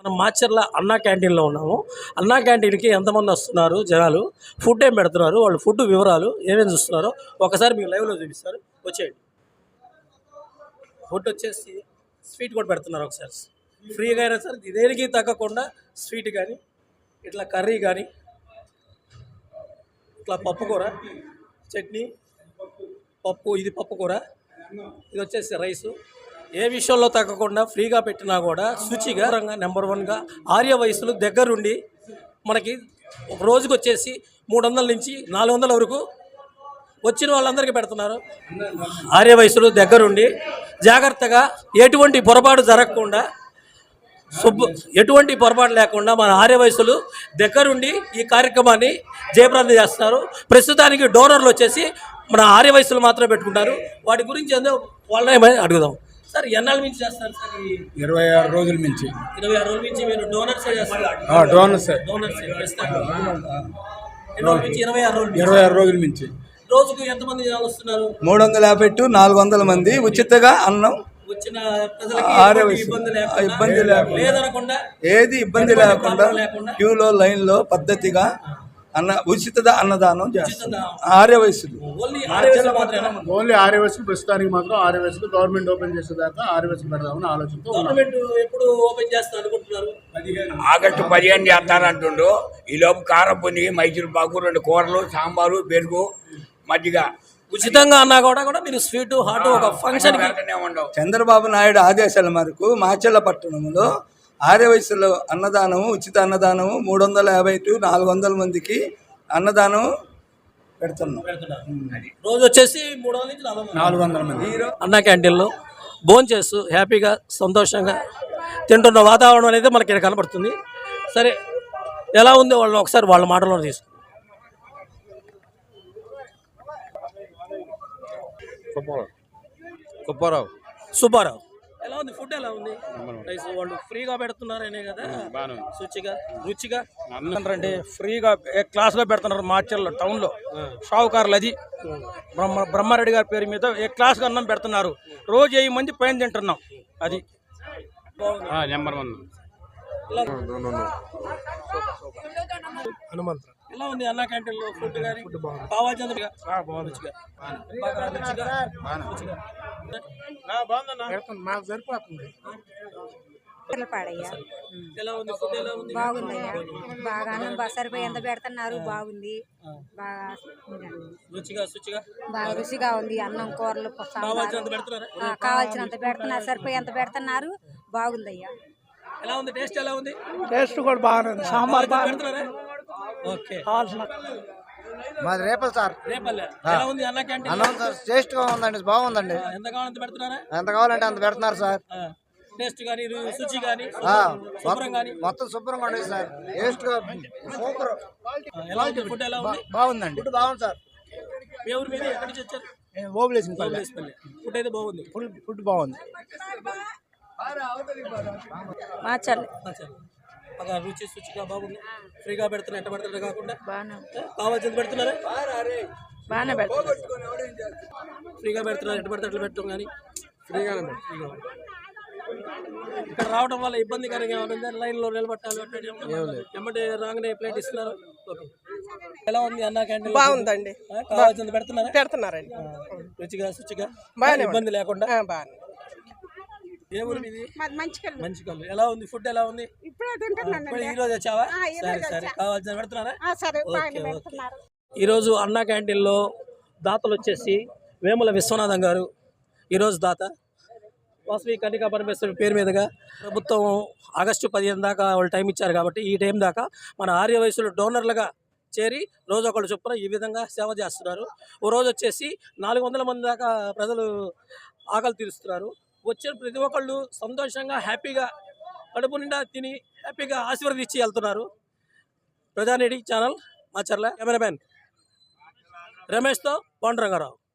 మనం మాచర్ల అన్నా క్యాంటీన్లో ఉన్నాము. అన్నా క్యాంటీన్కి ఎంతమంది వస్తున్నారు జనాలు? ఫుడ్ ఏం పెడుతున్నారు? వాళ్ళు ఫుడ్ వివరాలు ఏమేమి చూస్తున్నారో ఒకసారి మీకు లైవ్లో చూపిస్తారు. వచ్చేయండి. ఫుడ్ వచ్చేసి స్వీట్ కూడా పెడుతున్నారు ఒకసారి. ఫ్రీగా అయినా సరే దేనికి తగ్గకుండా స్వీట్ కానీ ఇట్లా కర్రీ కానీ ఇట్లా పప్పు కూర చట్నీ పప్పు ఇది పప్పు కూర ఇది వచ్చేసి రైసు. ఏ విషయంలో తగ్గకుండా ఫ్రీగా పెట్టినా కూడా శుచిగా నెంబర్ వన్గా ఆర్య వయసులు దగ్గరుండి మనకి ఒక రోజుకి వచ్చేసి మూడు వందల నుంచి నాలుగు వందల వరకు వచ్చిన వాళ్ళందరికీ పెడుతున్నారు. ఆర్య వయసులు దగ్గరుండి జాగ్రత్తగా ఎటువంటి పొరపాటు జరగకుండా శుభ్ర ఎటువంటి పొరపాటు లేకుండా మన ఆర్య వయసులు దగ్గరుండి ఈ కార్యక్రమాన్ని జయప్రదం చేస్తున్నారు. ప్రస్తుతానికి డోనర్లు వచ్చేసి మన ఆర్య వయసులు మాత్రమే పెట్టుకుంటారు. వాటి గురించి ఏందో వాళ్ళని అడుగుదాం. సార్ ఎన్నాళ్ళ నుంచి చేస్తారు సార్ ఇరవై ఆరు రోజుల నుంచి. ఇరవై ఆరు రోజుల నుంచి మీరు డోనర్స్ చేస్తారు? ఆ, డోనర్స్ డోనర్స్ ఇరవై ఆరు రోజులు ఇరవై ఆరు రోజుల నుంచి. రోజుకు ఎంతమంది జనాలు వస్తున్నారు? మూడు వందల యాభై టు నాలుగు వందల మంది ఉచితంగా అన్నం వచ్చిన. ఇబ్బంది లేకుండా ఇబ్బంది లేకుండా. లేదనకుండా ఏది ఇబ్బంది లేకుండా క్యూలో లైన్లో పద్ధతిగా అన్న ఉచిత అన్నదానం చేస్తున్నాం ఉచిత ఆర్య వయసులు ఓన్లీ ఆర్య వయసులు మాత్రమే ఓన్లీ ఆర్యవెస్లు ప్రస్తుతానికి మాత్రం ఆర్యవెస్లు గవర్నమెంట్ ఓపెన్ చేసేదాకా ఆర్యవెస్లు పెడదామని ఆలోచనతో ఉన్నాం. గవర్నమెంట్ ఎప్పుడు ఓపెన్ చేస్తా అనుకుంటున్నారు? ఆగస్టు పదిహేను చేస్తారంటుండు ఈ లోపు కారం పొంది మైసూరు పాకు రెండు కూరలు సాంబారు పెరుగు మజ్జిగ. ఉచితంగా అన్నా కూడా కూడా మీరు స్వీట్ హాట్ ఒక ఫంక్షన్ ఉండవు. చంద్రబాబు నాయుడు ఆదేశాల మేరకు మాచల్ల పట్టణంలో ఆర్య వయసులో అన్నదానము ఉచిత అన్నదానము మూడు వందల యాభై టు నాలుగు వందల మందికి అన్నదానం పెడుతున్నాం రోజు వచ్చేసి మూడు వందల నుంచి నాలుగు వందలు. మంది. అన్నా క్యాంటీన్లో భోజనం చేస్తూ హ్యాపీగా సంతోషంగా తింటున్న వాతావరణం అనేది మనకి ఇక్కడ కనపడుతుంది. సరే ఎలా ఉంది వాళ్ళు ఒకసారి వాళ్ళ మాటలో తీసుకు. కుప్పారావు సుబ్బారావు. ఎలా ఉంది? ఫుడ్ ఎలా ఉంది? రైస్ వాళ్ళు ఫ్రీగా పెడుతున్నారనే కదా? శుచిగా రుచిగా అంటే ఫ్రీగా ఏ క్లాస్లో పెడుతున్నారు? మార్చర్లో టౌన్లో షావుకారులు అది బ్రహ్మ బ్రహ్మారెడ్డి గారి పేరు మీద ఏ క్లాస్గా అన్నం పెడుతున్నారు? రోజు వెయ్యి మంది పైన తింటున్నాం. అది. Number one. ఎలా ఉంది అన్నా క్యాంటీన్లో ఫుడ్ కానీ మాకు సరిపోతుంది. పాడయ్యా. ఎలా ఉంది? ఫుడ్ ఎలా ఉంది? బాగుందయ్యా. బాగా అన్నం సరిపోయి ఎంత పెడుతున్నారు? బాగుంది. బాగా రుచిగా శుచిగా? బాగా రుచిగా ఉంది. అన్నం కూరలు. కావాల్సినంత పెడుతున్నారా? ఆ, కావాల్సినంత పెడుతున్నారు. సరిపోయి ఎంత పెడుతున్నారు? బాగుందయ్యా. ఎలా ఉంది? టేస్ట్ ఎలా ఉంది? టేస్ట్ కూడా బాగానే ఉంది. సాంబార్ బాగా మాది రేపల్ సార్. రేపల్లె. ఎలా ఉంది అన్న క్యాంటీన్? అన్నం సార్ టేస్ట్గా ఉందండి బాగుందండి. ఎంత పెడుతున్నారా? ఎంత కావాలంటే అంత పెడుతున్నారు సార్. టేస్ట్ కానీ శుచి కానీ ఆ, శుభ్రం కానీ మొత్తం శుభ్రంగా ఉండేది సార్. టేస్ట్గా సూపర్ ఎలా ఉంది? ఫుడ్ ఎలా ఉంది? బాగుందండి. ఫుడ్ బాగుంది సార్. మీ ఊరి మీద? ఎక్కడి నుంచి వచ్చారు? ఓబులేసిన బాగులేసిపల్లి ఫుడ్ అయితే బాగుంది. ఫుడ్ ఫుడ్ బాగుంది. మార్చాలి. బాగా రుచి శుచిగా బాగుంది. ఫ్రీగా పెడుతున్నా ఎంత పెడుతున్నా కాకుండా. కావాల్సింది పెడుతున్నారా? బాగానే పెడుతున్నారు. ఫ్రీగా పెడుతున్నారు ఎట్ట పడితే అట్లా పెట్టడం కానీ? ఫ్రీగానే ఫ్రీగా ఇక్కడ రావడం వల్ల ఇబ్బందికరంగా ఏమైనా లైన్లో నిలబట్టాలి అట్లా ఏమన్నా? ఎమ్మటే రాగానే ప్లేట్ ఇస్తున్నారు. ఓకే. ఎలా ఉంది అన్న క్యాంటీన్? బాగుందండి. కావాల్సింది పెడుతున్నారా? పెడుతున్నారండి. రుచిగా శుచిగా? ఇబ్బంది లేకుండా? ఆ, బాగానే ఏ ఊరు మీది? ఎలా ఉంది? ఫుడ్ ఎలా ఉంది? ఇప్పుడే తింటున్నాను ఇప్పుడు ఈ రోజు వచ్చావా? సరే సరే. కావాల్సిన పెడుతున్నారా? సరే ఓకే బాగానే ఓకే. పెడుతున్నారు. ఈరోజు అన్నా క్యాంటీన్లో దాతలు వచ్చేసి వేముల విశ్వనాథం గారు. ఈరోజు దాత. వాసవి కన్నికా పరమేశ్వరి పేరు మీదుగా ప్రభుత్వం ఆగస్టు పదిహేను దాకా వాళ్ళు టైం ఇచ్చారు కాబట్టి ఈ టైం దాకా మన ఆర్య వయసులో డోనర్లుగా చేరి రోజు ఒకళ్ళు చొప్పున ఈ విధంగా సేవ చేస్తున్నారు. ఓ రోజు వచ్చేసి నాలుగు వందల మంది దాకా ప్రజలు ఆకలి తీరుస్తున్నారు. వచ్చిన ప్రతి ఒక్కళ్ళు సంతోషంగా హ్యాపీగా కడుపు నిండా తిని హ్యాపీగా ఆశీర్వదించి వెళ్తున్నారు. ప్రజానేడి ఛానల్ మాచర్ల కెమెరామెన్ రమేష్తో పాండురంగారావు.